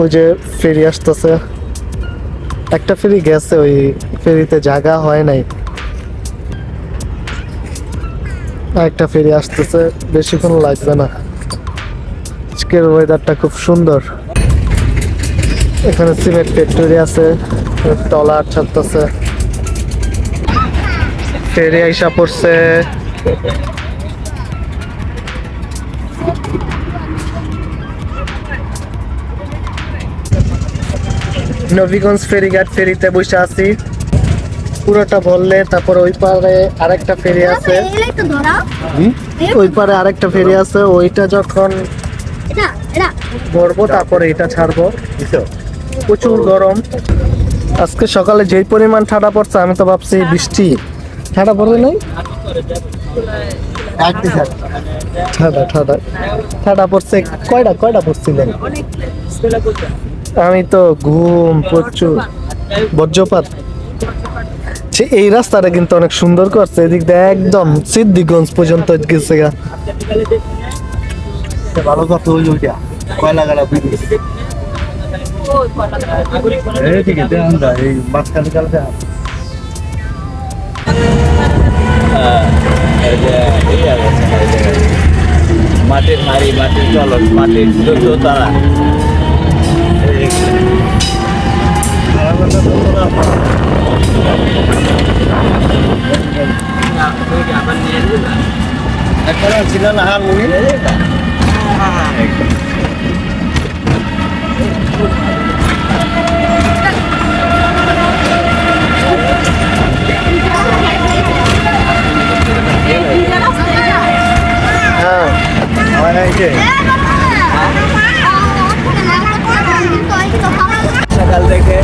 ওই যে ফেরি আসতেছে। একটা ফেরি গেছে, ওই ফেরিতে জায়গা হয় নাই। একটা ফেরি আসতেছে, বেশিক্ষণ লাগবে না। আজকের ওয়েদারটা খুব সুন্দর। এখানে সিমেন্ট ফ্যাক্টরি আছে টলার ছাড়তেছে। ফেরি আইসা পড়ছে। নবীগঞ্জ ফেরিঘাট ফেরিতে বসে আছি। পুরোটা বললে তারপর ওই পারে আরেকটা ফেরি আছে। ওই পারে আরেকটা ফেরি আছে ওইটা যখন ভরবো তারপরে এটা ছাড়বো। প্রচুর গরম। আজকে সকালে যেই পরিমাণ ঠান্ডা পড়ছে আমি তো ভাবছি বৃষ্টি। ঠান্ডা পড়বে নাই? ঠান্ডা ঠান্ডা। ঠান্ডা পড়ছে। কয়টা কয়টা পড়ছিলেন? আমি তো ঘুম প্রচুর। বজ্রপাত। সে এই রাস্তাটা কিন্তু অনেক সুন্দর করছে। এদিক দিয়ে একদম সিদ্ধিগঞ্জ পর্যন্ত গেছে গা। ভালো কথা ওই ওইটা। কয়লা গাড়া ঠিক আছে আমরা এই মাঝখানে গেলে মাটির হাড়ি মাটির চলন মাটির তারা। একটা ছিল না হার মুড়ি হ্যাঁ আমার যে থেকে।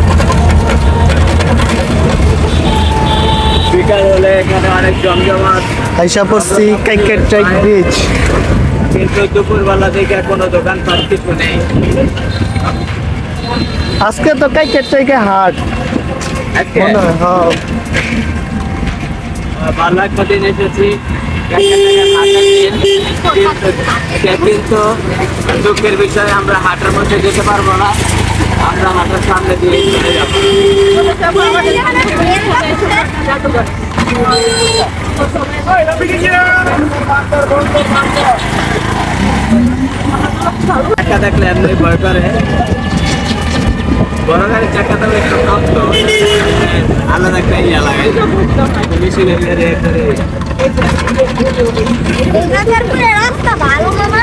বিকাল হলে এখানে অনেক জমজমাট। আইসা পড়ছি কাইকেট ট্রাইক ব্রিজ। কিন্তু দুপুরবেলা থেকে কোনো দোকান পাট কিছু নেই। আজকে তো কাইকেট ট্রাইকে হাট। মনে হয় হ্যাঁ। ভালো একটা দিন এসেছি কিন্তু দুঃখের বিষয়ে আমরা হাটের মধ্যে যেতে পারব না। আমরা হাটের সামনে দিয়ে চলে যাব। চাকা দেখলে এমনি ভয় করে। বড় গাড়ির চাকাটা একটু শক্ত। আলাদা একটা ইয়া লাগে। করে রাস্তা ভালো মামা।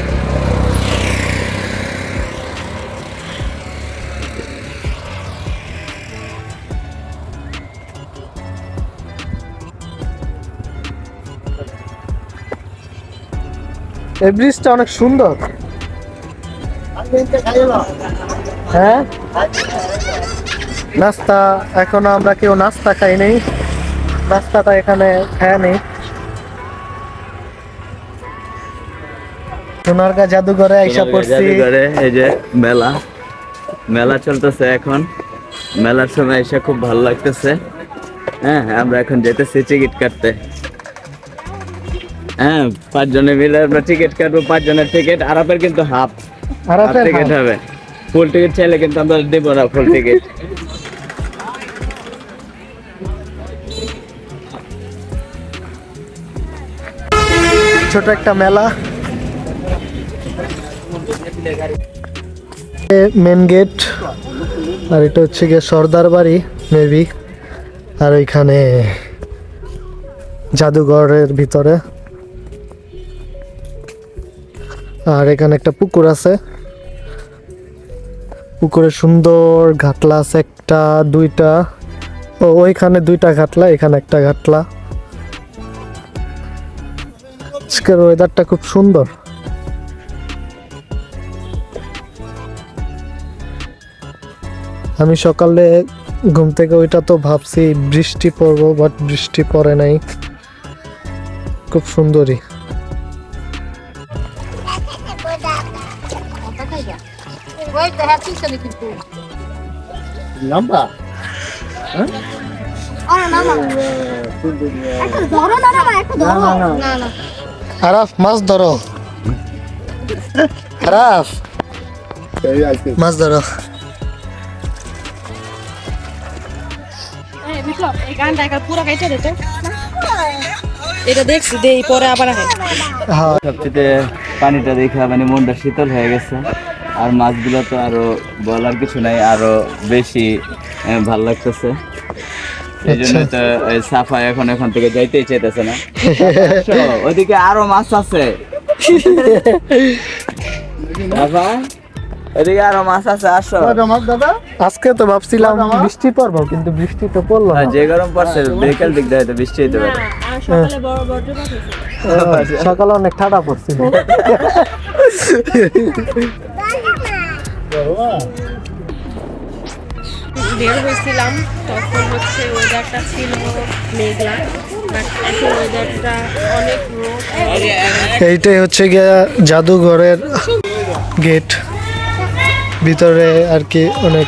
এই ব্রিজটা অনেক সুন্দর। হ্যাঁ? নাস্তা এখনও আমরা কেউ নাস্তা খাই নেই। নাস্তাটা এখানে খায় নেই। সোনারগা জাদুঘরে আইসা পড়ছি। জাদুঘরে এই যে মেলা। মেলা চলতেছে এখন। মেলার সময় এসে খুব ভালো লাগতেছে। হ্যাঁ আমরা এখন যেতেছি টিকিট কাটতে। হ্যাঁ পাঁচজনে মিলে আমরা টিকিট কাটবো পাঁচজনের টিকিট আরাপের কিন্তু হাফ আর হাফ টিকিট হবে। ফুল টিকিট চাইলে কিন্তু আমরা দেবো না ফুল টিকিট ছোট একটা মেলা। মেন গেট আর এটা হচ্ছে গিয়ে সর্দার বাড়ি মেবি আর ওইখানে জাদুঘরের ভিতরে। আর এখানে একটা পুকুর আছে। পুকুরে সুন্দর ঘাটলা আছে, একটা, দুইটা। ও, ওইখানে দুইটা ঘাটলা, এখানে একটা ঘাটলা। আজকের ওয়েদারটা খুব সুন্দর। আমি সকালে ঘুম থেকে ওইটা তো ভাবছি, বৃষ্টি পড়ব বাট বৃষ্টি পড়ে নাই। খুব সুন্দরী ওই দেখা চিন্তা কিন্তু। লম্বা? আরাফ মাছ ধরো। আরাফ মাছ ধরো। এটা দেখছি দেই পরে আবার হ্যাঁ। সবচেয়ে পানিটা দেখে মানে মনটা শীতল হয়ে গেছে। আর মাছগুলো তো আরও বলার কিছু নাই আরও বেশি ভালো লাগতেছে। এই জন্য তো এই সাফা এখন এখান থেকে যাইতেই চাইতেছে না। ওইদিকে আরও মাছ আছে। সাফা আরও মাছ আছে আসো। দাদা? আজকে তো ভাবছিলাম বৃষ্টি পড়ব কিন্তু বৃষ্টি তো পড়ল না। যে গরম পড়ছে বিকেল দিক দিয়ে হয়তো বৃষ্টি হইতে পারে। সকালে অনেক ঠাডা পড়ছিল বের হয়েছিলাম তখন হচ্ছে ওয়েদারটা ছিল মেঘলা এইটাই হচ্ছে গিয়া জাদুঘরের গেট ভিতরে আর কি অনেক।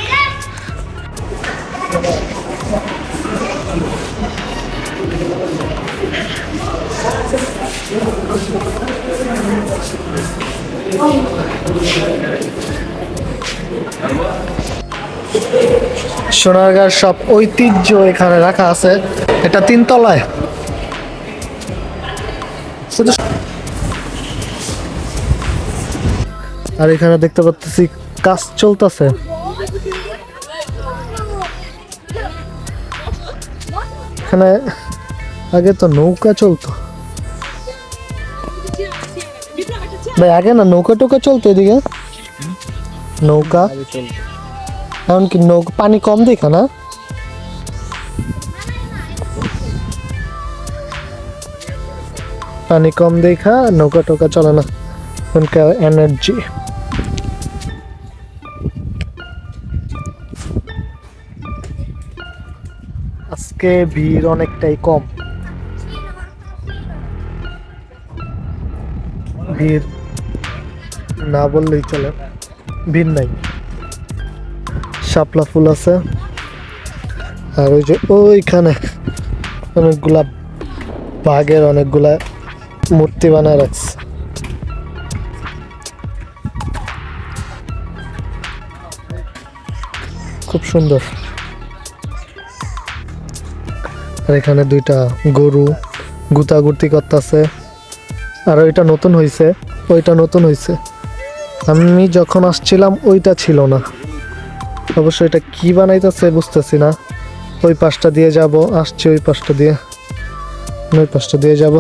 সোনারগাঁর সব ঐতিহ্য এখানে রাখা আছে। এটা তিনতলায়। শুধু আর এখানে দেখতে পাচ্ছি কাজ চলতেছে। এখানে আগে তো নৌকা চলতো। ভাই, আগে না নৌকা টোকা চলতো এদিকে? নৌকা। এখন কি নৌকা পানি কম দেখা না? পানি কম দেখা, নৌকা টোকা চলে না। এখনকার এনার্জি আজকে ভিড় অনেকটাই কম। ভিড় না বললেই চলে। ভিড় নাই। শাপলা ফুল আছে। আর ওই যে ওইখানে অনেকগুলা বাঘের অনেকগুলা মূর্তি বানায় রাখছে। খুব সুন্দর। আর এখানে দুইটা গরু গুতাগুতি করতেছে। আর ওইটা নতুন হইছে, ওইটা নতুন হইছে। আমি যখন আসছিলাম ওইটা ছিল না। অবশ্য এটা কি বানাইতেছে বুঝতেছি না। ওই পাশটা দিয়ে যাব আসছে ওই পাশটা দিয়ে। ওই পাশটা দিয়ে যাব।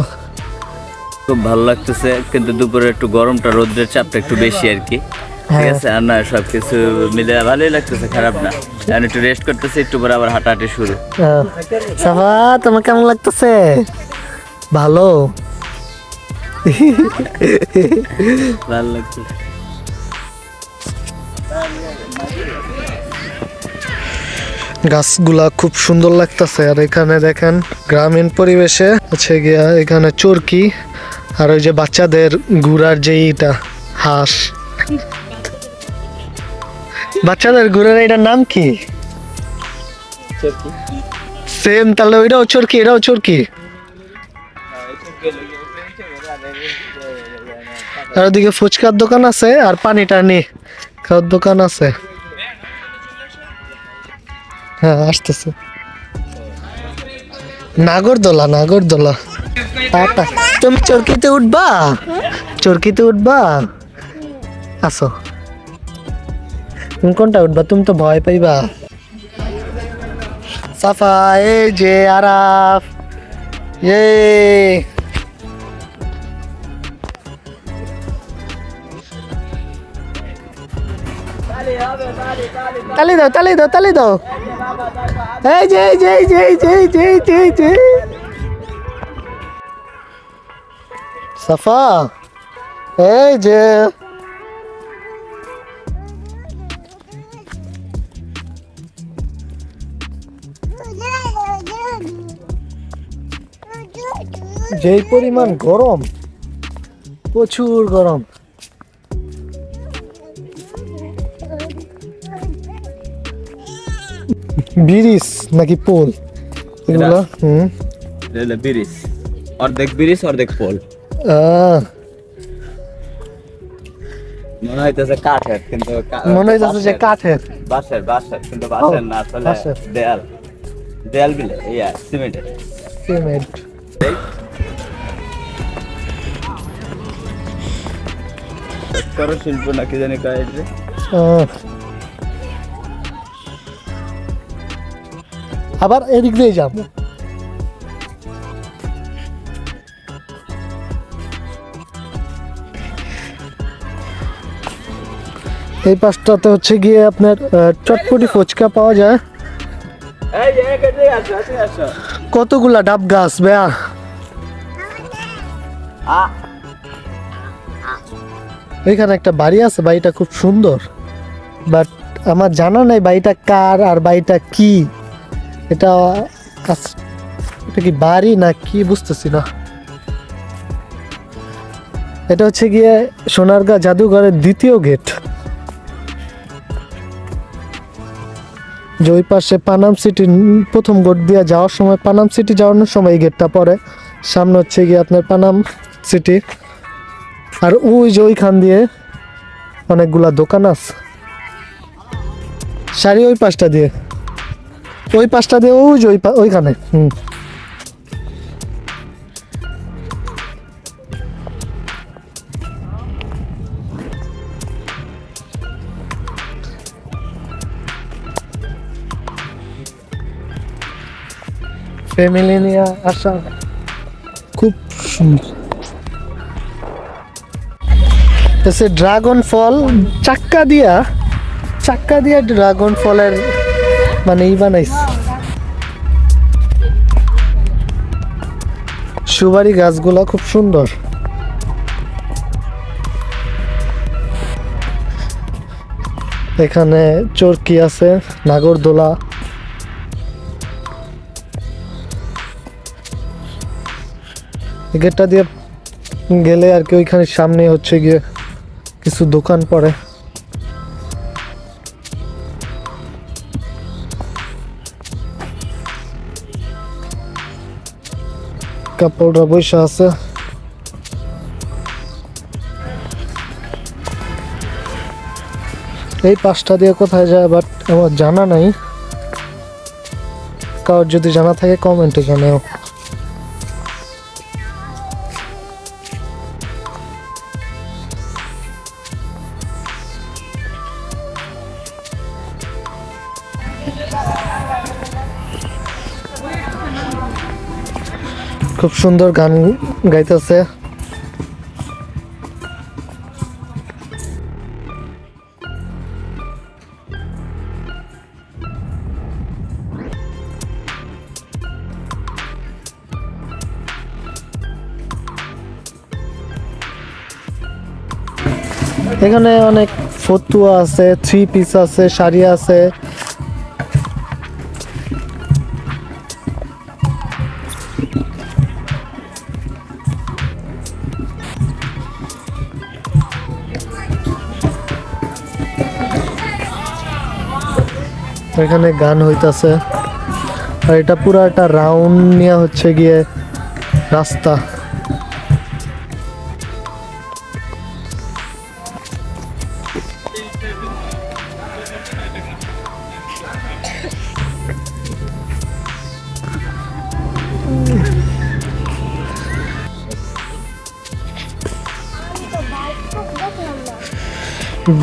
খুব ভালো লাগতেছে কিন্তু দুপুরে একটু গরমটা রোদ্রের চাপটা একটু বেশি আর কি। ঠিক হ্যাঁ। আছে আর না সবকিছু মিলে ভালোই লাগতেছে খারাপ না। এখন একটু রেস্ট করতেছে একটু পরে আবার হাঁটাহাঁটি শুরু। আহ, সাফা তোমার কেমন লাগতেছে? ভালো। ভালো লাগতেছে। গাছগুলা খুব সুন্দর লাগতেছে। আর এখানে দেখেন গ্রামীণ পরিবেশে হচ্ছে গিয়া এখানে চরকি আর ওই যে বাচ্চাদের ঘুরার যে ইটা হাঁস। বাচ্চাদের ঘুরার এটার নাম কি? সেম তাহলে ওইটাও চরকি এটাও চরকি? আর ওদিকে ফুচকার দোকান আছে আর পানি টানি খাওয়ার দোকান আছে। হ্যাঁ আসতেছে। নাগরদোলা নাগরদোলা। টাটা তুমি চরকিতে উঠবা? চরকিতে উঠবা? আসো। তুমি কোনটা উঠবা? তুমি তো ভয় পাইবা। সাফা, এই যে আরাফ। এ তালি দাও তালি দাও তালি দাও। এই যে এই যে এই যে এই যে এই যে এই যে এই যে। সাফা, এই যে। যেই পরিমাণ গরম, প্রচুর গরম। ব্রিজ নাকি পোল এগুলো হুম রেলে ব্রিজ অর্ধেক ব্রিজ অর্ধেক পোল আহ, মনে হইতেছে কাঠের কিন্তু কা- মনে হইতেছে যে কাঠের বাঁশের বাঁশের কিন্তু বাঁশের না আসলে বাঁশের। দেয়াল দেয়াল বিলে ইয়া সিমেন্টের সিমেন্ট করো শিল্প না কি জানি কয় আবার এদিক দিয়ে যাব। এই পাশটাতে হচ্ছে গিয়ে আপনার চটপটি ফুচকা পাওয়া যায়। কতগুলা ডাব গাছ বেয়া এখানে একটা বাড়ি আছে বাড়িটা খুব সুন্দর। বাট আমার জানা নাই বাড়িটা কার আর বাড়িটা কি। এটা এটা কি বাড়ি না কি বুঝতেছি না। এটা হচ্ছে গিয়ে সোনারগাঁ জাদুঘরের দ্বিতীয় গেট। যে ওই পাশে পানাম সিটি প্রথম গেট দিয়ে যাওয়ার সময়, পানাম সিটি যাওয়ানোর সময় এই গেটটা পড়ে। সামনে হচ্ছে গিয়ে আপনার পানাম সিটি। আর ওই যে ওইখান দিয়ে অনেকগুলা দোকান আছে। শাড়ি ওই পাশটা দিয়ে। ওই পাশটা দিয়ে, ওই যে ওই ওইখানে, হুম। ফ্যামিলি নিয়ে আসা খুব সুন্দর। ড্রাগন ফল চাক্কা দিয়া চাক্কা দিয়া ড্রাগন ফলের মানে ই বানাইছে। সুপারি গাছগুলা খুব সুন্দর। এখানে চরকি আছে, নাগরদোলা। গেটটা দিয়ে গেলে আর কি ওইখানে সামনে হচ্ছে গিয়ে কিছু দোকান পড়ে। কাপড়রা বৈশা আছে। এই পাশটা দিয়ে কোথায় যায় বাট আমার জানা নাই। কার যদি জানা থাকে কমেন্টে জানাও। খুব সুন্দর গান গাইতেছে। এখানে অনেক ফতুয়া আছে থ্রি পিস আছে শাড়ি আছে। এখানে গান হইতাছে। আর এটা পুরো একটা রাউন্ড নিয়ে হচ্ছে গিয়ে রাস্তা।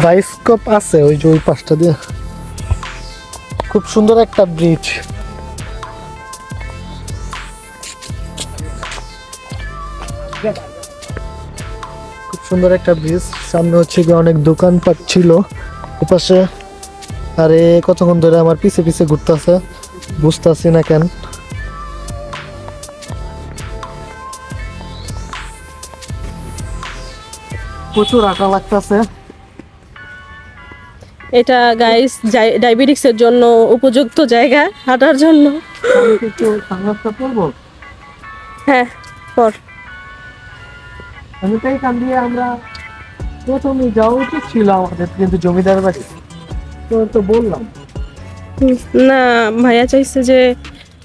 বাইস্কোপ আছে, ওই যে ওই পাশটা দিয়ে। খুব সুন্দর একটা ব্রিজ খুব সুন্দর একটা ব্রিজ সামনে হচ্ছে গিয়ে অনেক দোকানপাট ছিল। এপাশে, আরে কতক্ষণ ধরে আমার পিছে পিছে ঘুরতেছে, বুঝতেছি না কেন। প্রচুর আঁকা লাগতেছে। এটা গাইস ডায়াবেটিক্সের জন্য উপযুক্ত জায়গা হাঁটার জন্য। হ্যাঁ পর। আমি তো দিয়ে আমরা প্রথমে যাওয়া উচিত ছিল আমাদের কিন্তু জমিদার বাড়ি। তো তো বললাম। না ভাইয়া চাইছে যে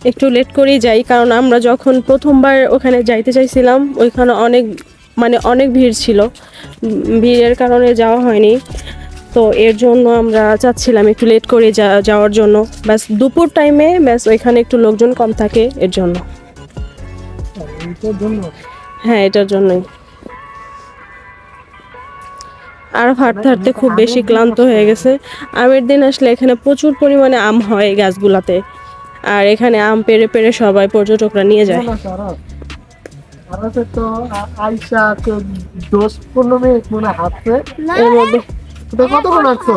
একটু লেট করেই যাই কারণ আমরা যখন প্রথমবার ওখানে যাইতে চাইছিলাম ওইখানে অনেক মানে অনেক ভিড় ছিল। ভিড়ের কারণে যাওয়া হয়নি। তো এর জন্য আমরা চাচ্ছিলাম একটু লেট করে যাওয়ার জন্য। ব্যাস দুপুর টাইমে ব্যাস ওইখানে একটু লোকজন কম থাকে এর জন্য। হ্যাঁ এটার জন্যই। আর হাঁটতে হাঁটতে খুব বেশি ক্লান্ত হয়ে গেছে। আমের দিন আসলে এখানে প্রচুর পরিমাণে আম হয় গাছগুলাতে। আর এখানে আম পেরে পেরে সবাই পর্যটকরা নিয়ে যায়। এর মধ্যে কতক্ষণ হাঁটছো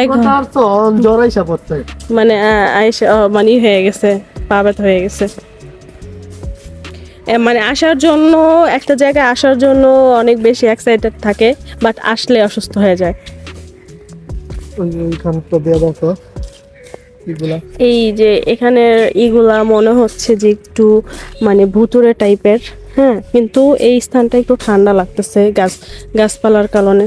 এক ঘণ্টা। হাঁটছো জ্বর আইসা পড়ছে। মানে আইসা মানে হয়ে গেছে পা ব্যথা হয়ে গেছে। মানে আসার জন্য একটা জায়গায় আসার জন্য অনেক বেশি এক্সাইটেড থাকে বাট আসলে অসুস্থ হয়ে যায়। এই যে এখানের ইগুলা মনে হচ্ছে যে একটু মানে ভুতুরে টাইপের হ্যাঁ? কিন্তু এই স্থানটা একটু ঠান্ডা লাগতেছে গাছ গাছপালার কারণে।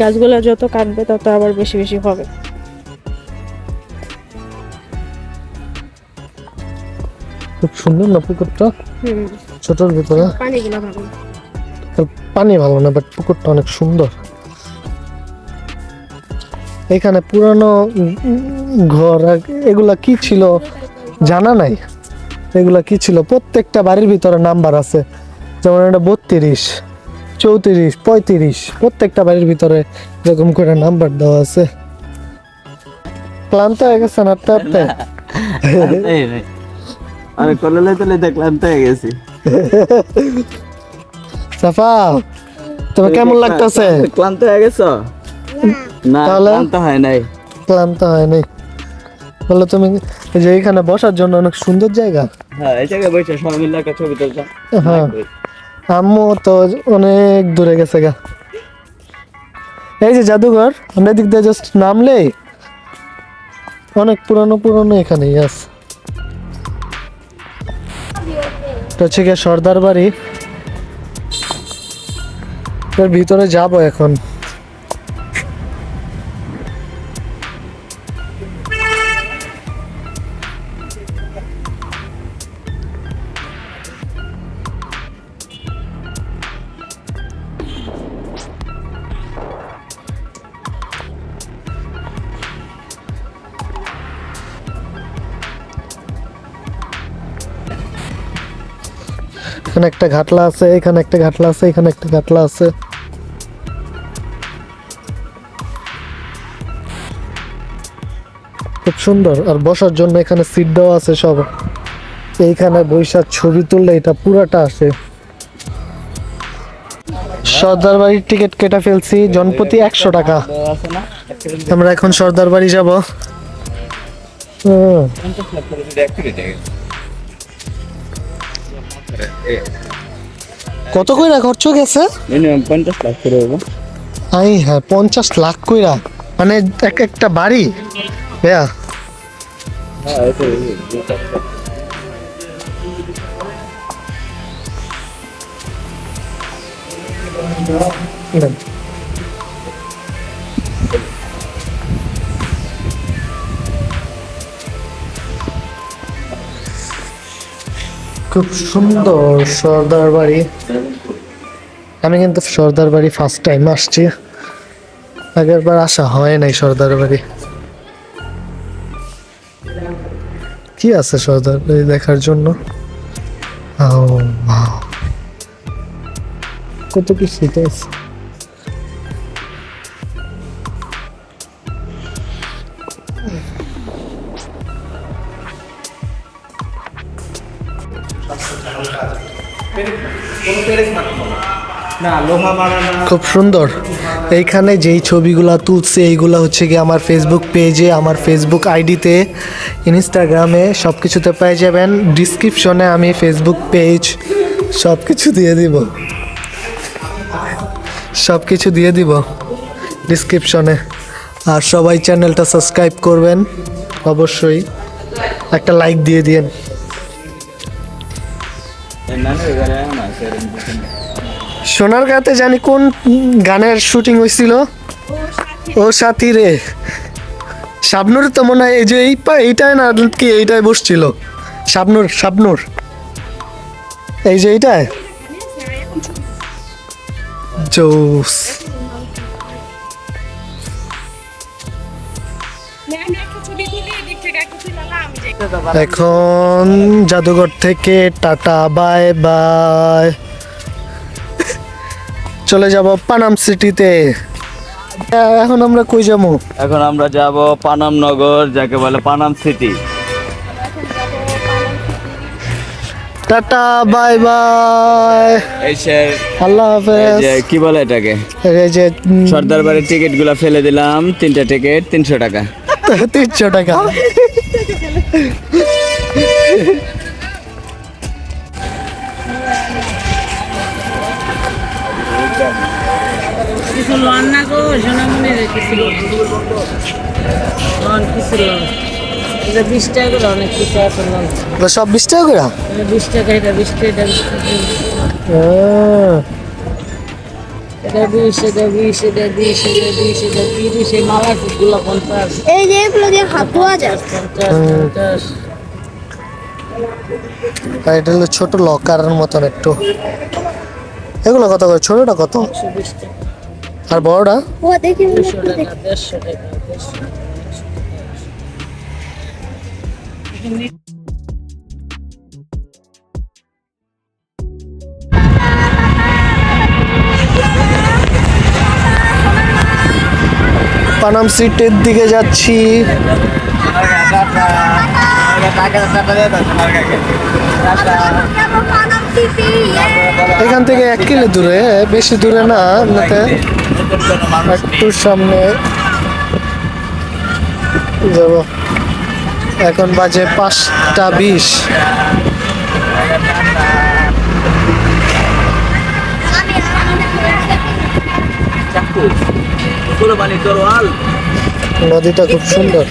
গাছগুলো যত কাটবে তত আবার বেশি বেশি হবে। খুব সুন্দর না পুকুরটা? ছোটর ভিতরে? পানি ভালো না বাট পুকুরটা অনেক সুন্দর। এখানে পুরানো ঘর এগুলা কি ছিল জানা নাই? এগুলা কি ছিল? প্রত্যেকটা বাড়ির ভিতরে নাম্বার আছে। যেমন এটা বত্রিশ। চৌত্রিশ পঁয়ত্রিশ প্রত্যেকটা বাড়ির ভিতরে এরকম করে নাম্বার দেওয়া আছে। ক্লান্ত হয়ে গেছে না হাঁটতে হাঁটতে এই রে। আমি কলে লইতে লইতে ক্লান্ত হয়ে গেছি। সাফা তোমার কেমন লাগতেছে? ক্লান্ত হয়ে গেছো? না? ক্লান্ত হয় নাই। ক্লান্ত হয়নি বলো তুমি যে এখানে বসার জন্য অনেক সুন্দর জায়গা। হ্যাঁ এই জায়গায় বসে সবাই মিলে একটা ছবি তুলছো। হ্যাঁ। আম্মু তো অনেক দূরে গেছে গা। এই যে জাদুঘর, আমরা এদিক দিয়ে জাস্ট নামলেই অনেক পুরনো পুরনো এখানেই আছে। হচ্ছে গিয়ে সর্দার বাড়ি। এর ভিতরে যাব এখন। এখানে একটা ঘাটলা আছে, এখানে একটা ঘাটলা আছে, এখানে একটা ঘাটলা আছে। খুব সুন্দর, আর বসার জন্য এখানে সিট দেওয়া আছে সব। এইখানে বৈশাখ ছবি তুললে এটা পুরাটা আসে। সর্দার বাড়ির টিকিট কেটে ফেলছি, জনপ্রতি একশো টাকা। আমরা এখন সর্দার বাড়ি যাব কত কইরা খরচ গেছে? মিনিমাম পঞ্চাশ লাখ করে হবে আই হ্যাঁ পঞ্চাশ লাখ কইরা। মানে এক একটা বাড়ি? হ্যাঁ হ্যাঁ খুব সুন্দর সর্দার বাড়ি। আমি কিন্তু সর্দার বাড়ি ফার্স্ট টাইম আসছি। আগের বার আসা হয় নাই সর্দার বাড়ি। কি আছে সর্দার বাড়ি দেখার জন্য? কত কিছু তো আছে খুব সুন্দর। এইখানে যেই ছবিগুলো তুলছে, এইগুলো হচ্ছে গিয়ে আমার ফেসবুক পেজে আমার ফেসবুক আইডিতে ইনস্টাগ্রামে সব কিছুতে পেয়ে যাবেন। ডিসক্রিপশনে আমি ফেসবুক পেজ সব কিছু দিয়ে দিব। সব কিছু দিয়ে দিব ডিসক্রিপশনে আর সবাই চ্যানেলটা সাবস্ক্রাইব করবেন, অবশ্যই। একটা লাইক দিয়ে দিন সোনার গাতে জানি কোন গানের শুটিং হয়েছিল? ও সাথী রে। শাবনুর তো মনে হয় এই যে এই পা এইটাই না কি এইটাই বসছিল? শাবনুর শাবনুর। এই যে এইটাই? জোস। এখন জাদুঘর থেকে টাটা বাই বাই। চলে যাব পানাম সিটিতে। এখন আমরা কই যাব? এখন আমরা যাব পানাম নগর যাকে বলে Panam city. Tata bye bye. আল্লাহ হাফেজ। কি বলে এটাকে? এই যে সর্দার বাড়ির টিকিটগুলা ফেলে দিলাম তিনটা টিকিট তিনশো টাকা। তিনশো টাকা। কিছু লন না গো সোনামণি কিছু লন কিছু লন বিশ টাকা করে? অনেক কিছু আছে লন সব বিশ টাকা করে বিশ টাকা এটা বিশ টাকা। এটা বিশ টাকা আহ, এটা বিশ এটা বিশ এটা বিশ এটা বিশ এটা তিরিশ এই মালা গুলো পঞ্চাশ। এই যে এগুলো দিয়ে হাত ধোয়া যায়। পঞ্চাশ পঞ্চাশ আর এটা হলো ছোট লকারের মতন একটু। এগুলো কত করে? ছোটটা কত? আর বড়টা? ও দেখি দুশো টাকা দেড়শো টাকা। পানাম সিটের দিকে যাচ্ছি। এখান থেকে এক কিলো দূরে, বেশি দূরে না একটু সামনে যাব। এখন বাজে পাঁচটা বিশ। নদীটা খুব সুন্দর।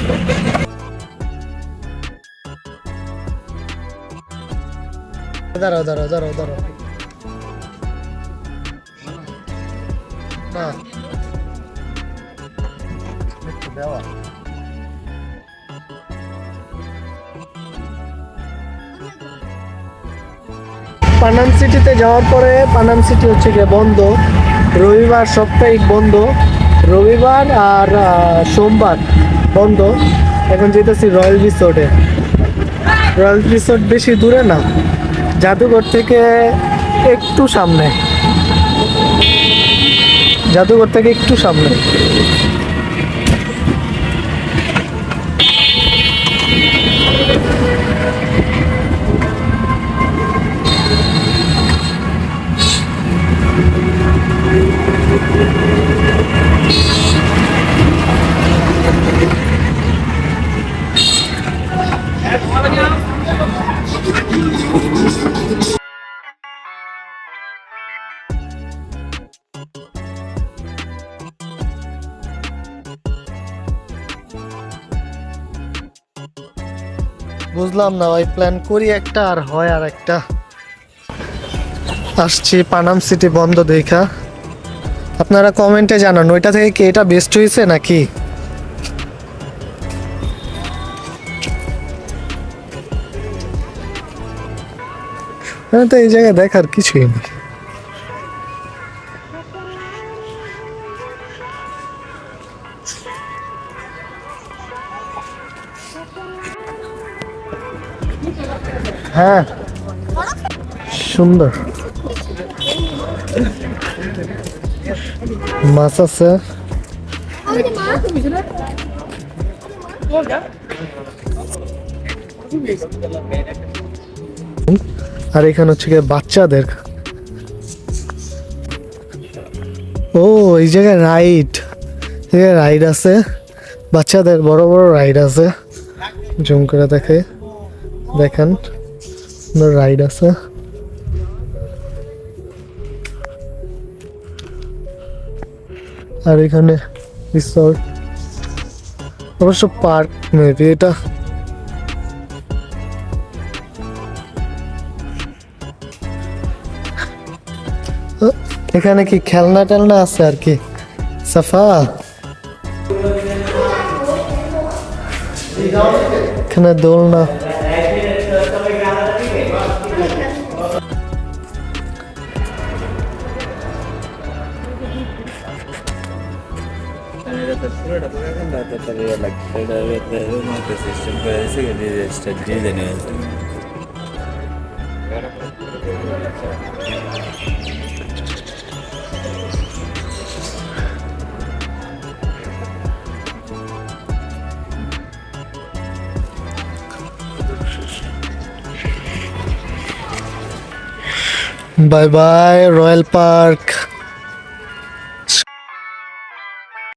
দাঁড়াও দাঁড়াও দাঁড়াও দাঁড়াও। না পানাম সিটিতে যাওয়ার পরে পানাম সিটি হচ্ছে গিয়ে বন্ধ। রবিবার সাপ্তাহিক বন্ধ। রবিবার আর সোমবার বন্ধ। এখন যেতেছি রয়্যাল রিসোর্টে রয়্যাল রিসোর্ট বেশি দূরে না, জাদুঘর থেকে একটু সামনে। জাদুঘর থেকে একটু সামনে। বুঝলাম না ভাই প্ল্যান করি একটা আর হয় আর একটা। আসছি পানাম সিটি বন্ধ দেখা। আপনারা কমেন্টে জানান, ওইটা থেকে কি এটা বেস্ট হয়েছে নাকি? এই জায়গায় দেখার কিছুই নেই। হ্যাঁ। সুন্দর। মাছ আছে। আর এখানে হচ্ছে গিয়ে বাচ্চাদের। ও, এই জায়গায় রাইড। রাইড আছে। বাচ্চাদের বড় বড় রাইড আছে। জুম করে দেখে দেখেন। রাইড আছে। আর এখানে রিসর্ট অবশ্য পার্ক মেবি এটা। এখানে কি খেলনা টেলনা আছে আর কি? সাফা? এখানে দোলনা। Career like Hello with the human persistent for a second is strategy than bye bye Royal Park